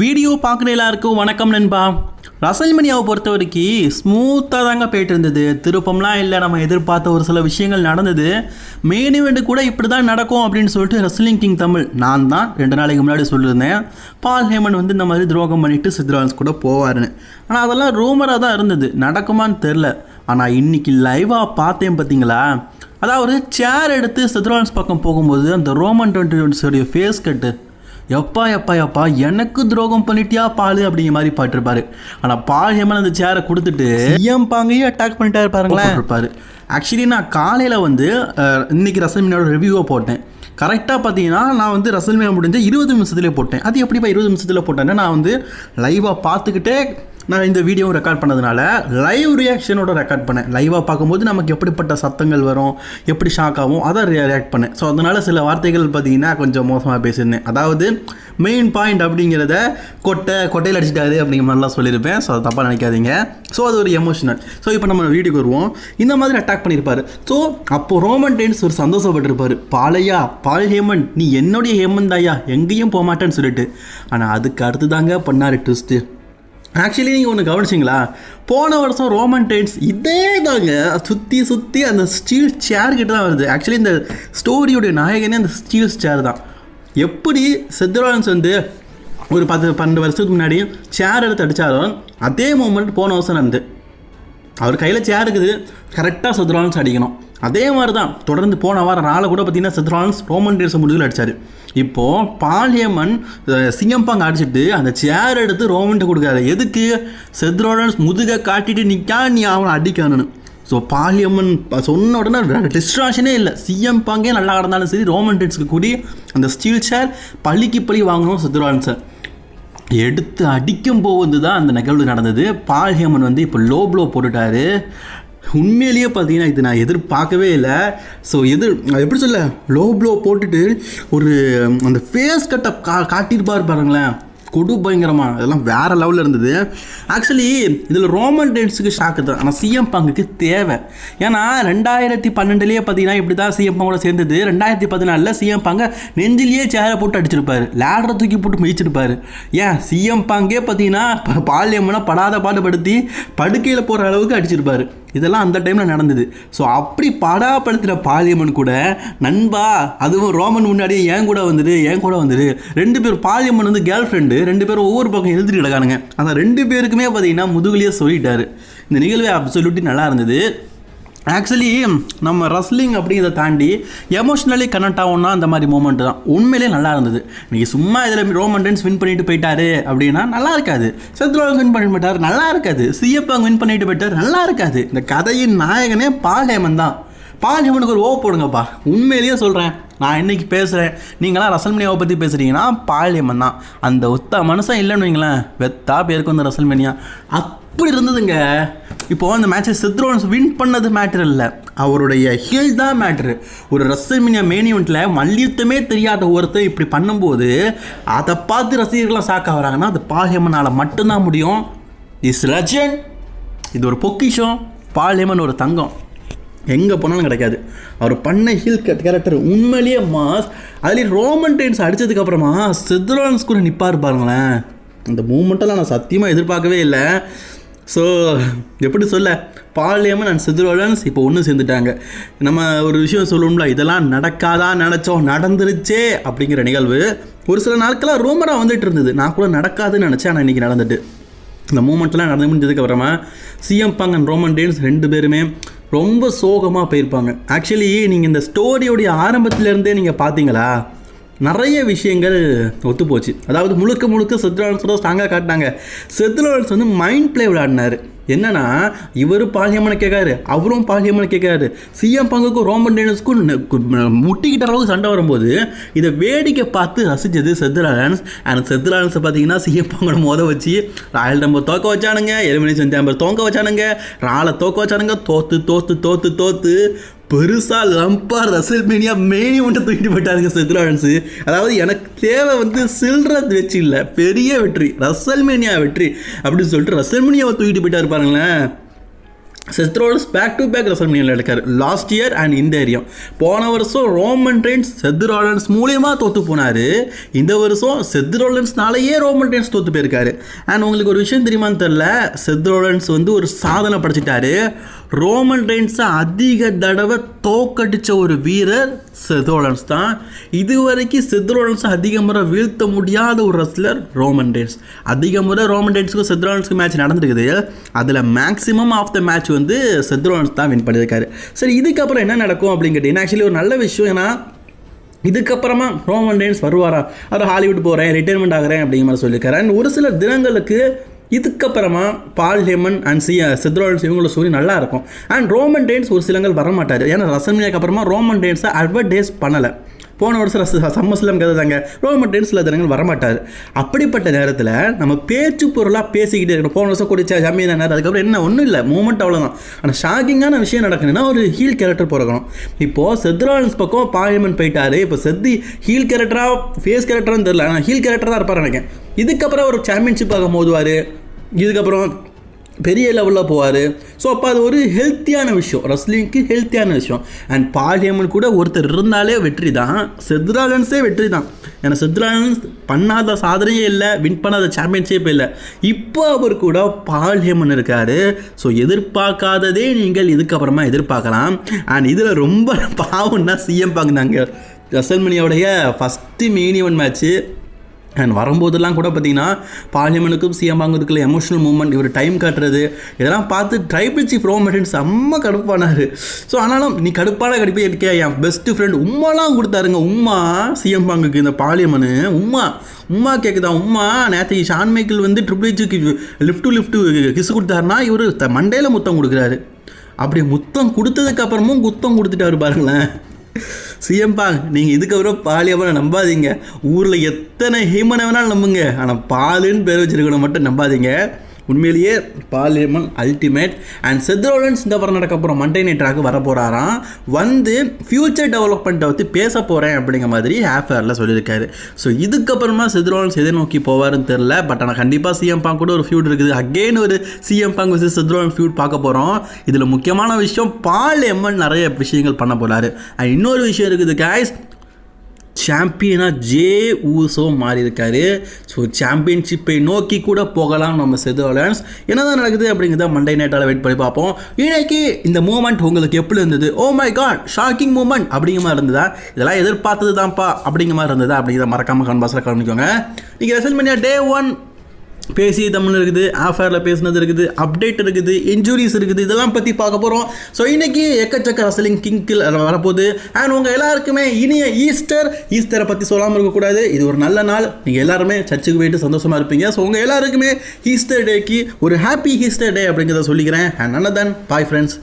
Video பார்க்குற எல்லாருக்கும் வணக்கம் நண்பா. ரசல்மனியாவை பொறுத்த வரைக்கும் ஸ்மூத்தாக தாங்க போயிட்டு இருந்தது திருப்பம்லாம் இல்லை நம்ம எதிர்பார்த்த ஒரு சில விஷயங்கள் நடந்தது. மெயின் இவெண்ட் கூட இப்படி தான் நடக்கும் அப்படின்னு சொல்லிட்டு ரெஸ்லிங் கிங் தமிழ் நான் தான் ரெண்டு நாளைக்கு முன்னாடி சொல்லியிருந்தேன். பால் ஹேமன் வந்து இந்த மாதிரி துரோகம் பண்ணிட்டு சித்ரான்ஸ் கூட போவாருன்னு. ஆனால் அதெல்லாம் ரூமராக தான் இருந்தது. நடக்குமான்னு தெரில. ஆனால் இன்னைக்கு லைவாக பார்த்தேன் பார்த்தீங்களா அதாவது சேர் எடுத்து சித்ரான்ஸ் பக்கம் போகும்போது அந்த ரோமன் டுவெண்ட்டி டுவெண்ட்டி ஃபேஸ் கட்டு எப்பா எப்பா எப்பா எனக்கு துரோகம் பண்ணிட்டியா பாலு அப்படிங்கிற மாதிரி பாட்டிருப்பாரு ஆனால் பால் ஹேமன் அந்த சேரை கொடுத்துட்டு சிஎம் பாங்கையும் அட்டாக் பண்ணிட்டாரு பாருங்களேன். இருப்பாரு ஆக்சுவலி நான் காலையில் வந்து இன்னைக்கு ரசல்மினோட ரிவ்யூவை போட்டேன். கரெக்டாக பார்த்தீங்கன்னா நான் வந்து ரசல்மினா முடிஞ்ச இருபது நிமிஷத்துலேயே போட்டேன். அது எப்படிப்பா இருபது நிமிஷத்தில் போட்டேன்னா நான் வந்து லைவாக பார்த்துக்கிட்டே நான் இந்த வீடியோ ரெக்கார்ட் பண்ணதுனால லைவ் ரியாக்ஷனோட ரெக்கார்ட் பண்ணேன். லைவாக பார்க்கும்போது நமக்கு எப்படிப்பட்ட சத்தங்கள் வரும் எப்படி ஷாக் ஆகும் அதை ரியாக்ட் பண்ணேன். ஸோ அதனால் சில வார்த்தைகள் பார்த்தீங்கன்னா கொஞ்சம் மோசமாக பேசியிருந்தேன். அதாவது மெயின் பாயிண்ட் அப்படிங்கிறத கொட்டை கொட்டையில் அடிச்சிட்டாரு அப்படிங்கிற மாதிரிலாம் சொல்லியிருப்பேன். ஸோ அது தப்பாக நினைக்காதீங்க. ஸோ அது ஒரு எமோஷனல் ஸோ இப்போ நம்ம வீடியோக்கு வருவோம். இந்த மாதிரி அட்டாக் பண்ணியிருப்பார். ஸோ அப்போ ரோமன் டென்ஸ் ஒரு சந்தோஷப்பட்டிருப்பார். பாலையா பால் ஹேமன் நீ என்னுடைய ஹேமன் தாயா எங்கேயும் போக மாட்டேன்னு சொல்லிட்டு. ஆனால் அதுக்கு அடுத்து தாங்க பண்ணார் ட்விஸ்ட்டு ஆக்சுவலி நீங்கள் ஒன்று கவனிச்சிங்களா? போன வருஷம் ரோமன் டைட்ஸ் இதே தாங்க சுற்றி சுற்றி அந்த ஸ்டீல் சேர் கிட்ட தான் வருது. ஆக்சுவலி இந்த ஸ்டோரியோடைய நாயகனே அந்த ஸ்டீல் சேர் தான். எப்படி செத்ரான்ஸ் வந்து ஒரு பத்து பன்னெண்டு வருஷத்துக்கு முன்னாடி சேர் எடுத்து அடித்தாலும் அதே மூமெண்ட் போன வருஷம் நடந்து அவர் கையில் சேர் இருக்குது. கரெக்டாக செத்ரான்ஸ் அடிக்கணும். அதே மாதிரி தான் தொடர்ந்து போன வாரம் நாளை கூட பார்த்தீங்கன்னா செத்ரான்ஸ் ரோமன் டேர்ஸ் முடிவில் அடித்தார் இப்போது பாலியமன் சிங்கம்பாங்க அடிச்சிட்டு அந்த சேர் எடுத்து ரோமன்ட்டு கொடுக்காரு எதுக்கு? செத்ரோடன்ஸ் முதுகை காட்டிட்டு நிற்கா நீ அவனை அடிக்கணும்னு ஸோ பாலியம்மன் சொன்ன உடனே டிஸ்ட்ராக்ஷனே இல்லை. சிஎம் பாங்கே நல்லா கிடந்தாலும் சரி ரோமன் டென்ஸ்க்கு கூடி அந்த ஸ்டீல் சேர் பழிக்கு பழி வாங்கணும் சார் எடுத்து அடிக்கும் போது தான் அந்த நிகழ்வு நடந்தது. பால் வந்து இப்போ லோ ப்ளோ போட்டுட்டாரு. உண்மையிலேயே பார்த்தீங்கன்னா இது நான் எதிர்பார்க்கவே இல்லை. ஸோ எதிர் எப்படி சொல்ல? லோ ப்ளோ போட்டுட்டு ஒரு அந்த ஃபேஸ் கட்டை கா காட்டியிருப்பார் பாருங்களேன். கொடு பயங்கரமாக அதெல்லாம் வேற லெவலில் இருந்தது. ஆக்சுவலி இதில் ரோமன் டேட்ஸுக்கு ஷாக்கு தான். ஆனால் சிஎம் பங்குக்கு தேவை. ஏன்னா ரெண்டாயிரத்தி பன்னெண்டுலேயே பார்த்தீங்கன்னா இப்படி தான் சிஎம் பங்கோட சேர்ந்தது. ரெண்டாயிரத்தி பதினாலில் சிஎம் பங்கை நெஞ்சிலேயே சேரை போட்டு அடிச்சிருப்பாரு. லேடரை தூக்கி போட்டு மிதிச்சிருப்பாரு. ஏன்? சிஎம் பங்கே பார்த்தீங்கன்னா பாலியம்னா படாத பாடுபடுத்தி படுக்கையில் போகிற அளவுக்கு அடிச்சிருப்பார். இதெல்லாம் அந்த டைமில் நடந்தது. ஸோ அப்படி படாப்படுத்துகிற பாலியம்மன் கூட நண்பா அதுவும் ரோமன் முன்னாடியே என் கூட வந்துடு என் கூட வந்துடு ரெண்டு பேர் பாலியம்மன் வந்து கேர்ள் ஃப்ரெண்டு ரெண்டு பேரும் ஒவ்வொரு பக்கம் எழுதிட்டு கிடக்கானுங்க. அந்த ரெண்டு பேருக்குமே பார்த்தீங்கன்னா முதுகுலேயே சொல்லிட்டாரு. இந்த நிகழ்வு அப்சல்யூட்டி நல்லா இருந்தது. ஆக்சுவலி நம்ம ரஸ்லிங் அப்படிங்கிறத தாண்டி எமோஷ்னலி கனெக்ட் ஆகும்னா அந்த மாதிரி மூமெண்ட் தான். உண்மையிலே நல்லா இருந்தது. நீங்கள் சும்மா இதில் ரோமன் டென்ஸ் வின் பண்ணிட்டு போயிட்டாரு அப்படின்னா நல்லா இருக்காது. செத்ரோல் வின் பண்ணிட்டு போயிட்டார் நல்லா இருக்காது. சிஎப்பாங் வின் பண்ணிட்டு போயிட்டார் நல்லா இருக்காது. இந்த கதையின் நாயகனே பால் ஹேமன் தான். பால் ஹேமனுக்கு ஒரு ஓ போடுங்கப்பா. உண்மையிலேயே சொல்கிறேன் நான் இன்றைக்கி பேசுகிறேன் நீங்களாம் ரசல்மனியாவை பற்றி பேசுகிறீங்கன்னா பாலியம்மன் தான். அந்த ஒத்த மனுஷன் இல்லைன்னு வைங்களேன். வெத்தா பேருக்கு வந்து ரசல்மனியா அப்படி இருந்ததுங்க. இப்போது அந்த மேட்சை சித்ரோன்ஸ் வின் பண்ணது மேட்டர் இல்லை. அவருடைய ஹீல் தான் மேட்ரு ஒரு ரசல்மினியா மெயின் இவெண்ட்டில் மல்யுத்தமே தெரியாத ஒருத்தர் இப்படி பண்ணும்போது அதை பார்த்து ரசிகர்கள்லாம் சாக்க வராங்கன்னா அது பாலியம்மனால் மட்டும்தான் முடியும். இஸ் லெஜண்ட் இது ஒரு பொக்கிஷம். பாலியம்மன் ஒரு தங்கம். எங்கே போனாலும் கிடைக்காது. அவர் பண்ண ஹில் கேரக்டர் உண்மையிலேயே மாஸ். அதுலேயும் ரோமன் டைன்ஸ் அடித்ததுக்கப்புறமா செத்ரான்ஸ் கூட நிற்பார் பாருங்களேன். அந்த மூமெண்ட்டெல்லாம் நான் சத்தியமாக எதிர்பார்க்கவே இல்லை. ஸோ எப்படி சொல்ல? பாலியம்மன் அண்ட் சித்ரோலன்ஸ் இப்போ ஒன்று சேர்ந்துட்டாங்க. நம்ம ஒரு விஷயம் சொல்லணும்ல இதெல்லாம் நடக்காதா நினச்சோம் நடந்துருச்சே அப்படிங்கிற நிகழ்வு. ஒரு சில நாட்களாக ரூமராக வந்துட்டு இருந்தது. நான் கூட நடக்காதுன்னு நினச்சேன் ஆனால் இன்றைக்கி நடந்துட்டு. இந்த மூமெண்ட்லாம் நடந்து முடிஞ்சதுக்கப்புறமா சிஎம் பங் அண்ட் ரோமன் டேன்ஸ் ரெண்டு பேருமே ரொம்ப சோகமாக போயிருப்பாங்க. ஆக்சுவலி நீங்கள் இந்த ஸ்டோரியோடைய ஆரம்பத்துலேருந்தே நீங்கள் பார்த்தீங்களா? நிறைய விஷயங்கள் ஒத்து போச்சு அதாவது முழுக்க முழுக்க செத்ரான்ஸ் ஸ்ட்ராங்காக காட்டினாங்க. செத்ரான்ஸ் வந்து மைண்ட் பிளே விளையாடினார். என்னன்னா இவர் பாலியம்மனை கேட்காரு அவரும் பாலியம்மனை கேட்காரு சிஎம் பங்குக்கும் ரோமன் டேனஸ்க்கும் முட்டிக்கிட்ட அளவுக்கு சண்டை வரும்போது இதை வேடிக்கை பார்த்து ரசிச்சது செத்ராலன்ஸ் அண்ட் செத்ராலன்ஸை பார்த்தீங்கன்னா சிஎம் பங்கோட மோத வச்சு ராயல் டம்பர் தோக்க வச்சானுங்க எலிமினேஷன் டேம்பர் தோக்க வச்சானுங்க ராலை தோக்க வச்சானுங்க தோத்து தோத்து தோத்து தோத்து பெருசாக லம்பா ரசல் மீனியா மெயின் மட்டும் தூக்கிட்டு போயிட்டாருங்க செத்ரான்ஸு அதாவது எனக்கு தேவை வந்து சில்றது வச்சு இல்லை பெரிய வெற்றி ரசல்மேனியா வெற்றி அப்படின்னு சொல்லிட்டு ரசல் மேனியாவை தூக்கிட்டு போயிட்டாரு பாருங்களேன். Seth Rollins back to back ரெசல்மனியில் எடுக்காரு லாஸ்ட் இயர் அண்ட் இந்த ஏரியம் போன வருஷம் ரோமன் ரெயின்ஸ் செத்ரோலன்ஸ் மூலியமாக தோற்று போனார். இந்த வருஷம் செத்ரோலன்ஸ்னாலேயே ரோமன் ரெயின்ஸ் தோற்று போயிருக்காரு. அண்ட் உங்களுக்கு ஒரு விஷயம் தெரியுமான்னு தெரில செத்ரோலன்ஸ் வந்து ஒரு சாதனை படைச்சிட்டாரு. ரோமன் ரெயின்ஸை அதிக தடவை தோக்கடிச்ச ஒரு வீரர் செதோலன்ஸ் தான். இதுவரைக்கும் செத்ரோலன்ஸை அதிக முறை வீழ்த்த முடியாத ஒரு ரெஸ்லர் ரோமன் ரெயின்ஸ் அதிக முறை ரோமன் ரெயின்ஸுக்கும் செத்ரோலன்ஸுக்கும் மேட்ச் நடந்திருக்குது. அதில் மேக்ஸிமம் ஆஃப் த மேட்ச் வந்து செத்ரோலன்ஸ் தான் வின் பண்ணியிருக்காரு. சரி இதுக்கப்புறம் என்ன நடக்கும் அப்படின்னு கேட்டிங்கன்னா ஆக்சுவலி ஒரு நல்ல விஷயம் ஏன்னா இதுக்கப்புறமா ரோமன் ரெயின்ஸ் வருவாரா? அவர் ஹாலிவுட் போகிறேன் ரிட்டைர்மெண்ட் ஆகிறேன் அப்படிங்கிற மாதிரி சொல்லியிருக்காரு. அண்ட் ஒரு சில தினங்களுக்கு இதுக்கப்புறமா பால் ஹேமன் அண்ட் சி சித்ரோல்ஸ் இவங்களோட ஸ்டோரி நல்லா இருக்கும். அண்ட் ரோமன் டேன்ஸ் ஒரு சிலங்கள் வரமாட்டார். ஏன்னா ரசமியாக்கு அப்புறமா ரோமன் டேன்ஸை அட்வர்டைஸ் பண்ணலை. போன வருஷம் சம்மஸ்லம் கதை தாங்க ரோமன் டேன்ஸில் தினங்கள் வரமாட்டார். அப்படிப்பட்ட நேரத்தில் நம்ம பேச்சு பொருளாக பேசிக்கிட்டே இருக்கணும். போன வருஷம் குடிச்சா ஜமீன் நேரம் அதுக்கப்புறம் என்ன? ஒன்றும் இல்லை. மூமெண்ட் அவ்வளோதான் ஆனால் ஷாக்கிங்கான விஷயம் நடக்கணும்னா ஒரு ஹீல் கேரக்டர் பிறக்கணும். இப்போது செத்ராலன்ஸ் பக்கம் பாயமன் போயிட்டாரு. இப்போ செத்தி ஹீல் கேரக்டராக ஃபேஸ் கேரக்டரான்னு தெரியல. ஆனால் ஹீல் கேரக்டர் தான் இருப்பார் நினைக்கிறேன். இதுக்கப்புறம் ஒரு சாம்பியன்ஷிப்பாக மோதுவார். இதுக்கப்புறம் பெரிய லெவலில் போவார். ஸோ அப்போ அது ஒரு ஹெல்த்தியான விஷயம். ரஸ்லிங்க்கு ஹெல்த்தியான விஷயம். அண்ட் பாலியமன் கூட ஒருத்தர் இருந்தாலே வெற்றி தான் செத்ராலன்ஸே வெற்றி தான் ஏன்னா செத்ராலன்ஸ் பண்ணாத சாதனையே இல்லை வின் பண்ணாத சாம்பியன்ஷிப் இல்லை. இப்போ அவர் கூட பால்ஹேமன் இருக்கார். ஸோ எதிர்பார்க்காததே நீங்கள் இதுக்கப்புறமா எதிர்பார்க்கலாம். அண்ட் இதில் ரொம்ப பாவம்னா CM Punk ரசல்மணியோடைய first main event match and வரும்போதெல்லாம் கூட பார்த்தீங்கன்னா பார்லிமெண்ட்டுக்கும் சிஎம் வாங்குறதுக்குள்ள எமோஷனல் மூமெண்ட் இவர் டைம் காட்டுறது இதெல்லாம் பார்த்து ட்ரைபிள் சீஃப் ரோமன் செம்ம கடுப்பானார். ஸோ ஆனாலும் நீ கடுப்பான கடுப்பே இருக்கே என் பெஸ்ட் ஃப்ரெண்ட் உம்மாலாம் கொடுத்தாருங்க. உம்மா சிஎம் பாங்குக்கு இந்த பார்லிமெண்ட் உம்மா உம்மா கேட்குதா உம்மா நேற்று ஷான் மைக்கிள் வந்து ட்ரிபிள் ஹெச்சுக்கு லிஃப்ட் டு லிஃப்ட் கிஸ் கொடுத்தாருன்னா இவர் மண்டையில் முத்தம் கொடுக்குறாரு. அப்படி முத்தம் கொடுத்ததுக்கப்புறமும் குத்தம் கொடுத்துட்டாரு பாருங்களேன். சிஎம்பா நீங்கள் இதுக்கப்புறம் பாலியப்பனை நம்பாதீங்க. ஊரில் எத்தனை ஹீமனை வேணாலும் நம்புங்க. ஆனால் பாலுன்னு பேர் வச்சிருக்கணும் மட்டும் நம்பாதீங்க. உண்மையிலேயே பார்லிமெண்ட் அல்டிமேட் அண்ட் செத்ரோலன்ஸ் இந்த வாரம் நடக்க போகிற மண்டே நைட்ராக வர போகிறாராம் வந்து ஃப்யூச்சர் டெவலப்மெண்ட்டை பற்றி பேச போகிறேன் அப்படிங்கிற மாதிரி ஹேஃபேரில் சொல்லியிருக்காரு. ஸோ இதுக்கப்புறமா செத்ரோலன்ஸ் எதை நோக்கி போவாருன்னு தெரில பட் ஆனால் கண்டிப்பாக சிஎம் பாங் கூட ஒரு ஃபியூட் இருக்குது. அகெயின் ஒரு சிஎம் பாங் வச்சு செத்ரோலன் ஃபியூட் பார்க்க போகிறோம் இதில் முக்கியமான விஷயம் பால் எம்என் நிறைய விஷயங்கள் பண்ண போகிறாரு அண்ட் இன்னொரு விஷயம் இருக்குது guys. சாம்பியனாக ஜே ஊசோ மாறியிருக்காரு. ஸோ சாம்பியன்ஷிப்பை நோக்கி கூட போகலாம் நம்ம செதுவலன்ஸ் என்னதான் நடக்குது அப்படிங்கிறத மண்டே நைட்டால் வெயிட் பண்ணி பார்ப்போம். இன்னைக்கு இந்த மூமெண்ட் உங்களுக்கு எப்படி இருந்தது? Oh my god shocking moment அப்படிங்கிற மாதிரி இருந்ததா? இதெல்லாம் எதிர்பார்த்தது தான்ப்பா அப்படிங்கிற மாதிரி இருந்ததா அப்படிங்கிறத மறக்காமல் கன்பாஸில் கவனிக்கோங்க. நீங்கள் ரெசல்மேனியா டே ஒன் பேசிய தமிழ் இருக்குது ஆஃபேரில் பேசினது இருக்குது அப்டேட் இருக்குது இன்ஜுரிஸ் இருக்குது இதெல்லாம் பற்றி பார்க்க போகிறோம் ஸோ இன்றைக்கி எக்கச்சக்க ரசலிங் கிங்கில் வரப்போகுது. அண்ட் உங்கள் எல்லாருக்குமே இனிய ஈஸ்டர் ஈஸ்டரை பற்றி சொல்லாமல் இருக்கக்கூடாது. இது ஒரு நல்ல நாள். நீங்கள் எல்லாருமே சர்ச்சுக்கு போயிட்டு சந்தோஷமாக இருப்பீங்க. ஸோ உங்கள் எல்லாருக்குமே ஈஸ்டர் டேக்கு ஒரு ஹாப்பி ஈஸ்டர் டே அப்படிங்கிறத சொல்லிக்கிறேன். And நல்லதன் bye friends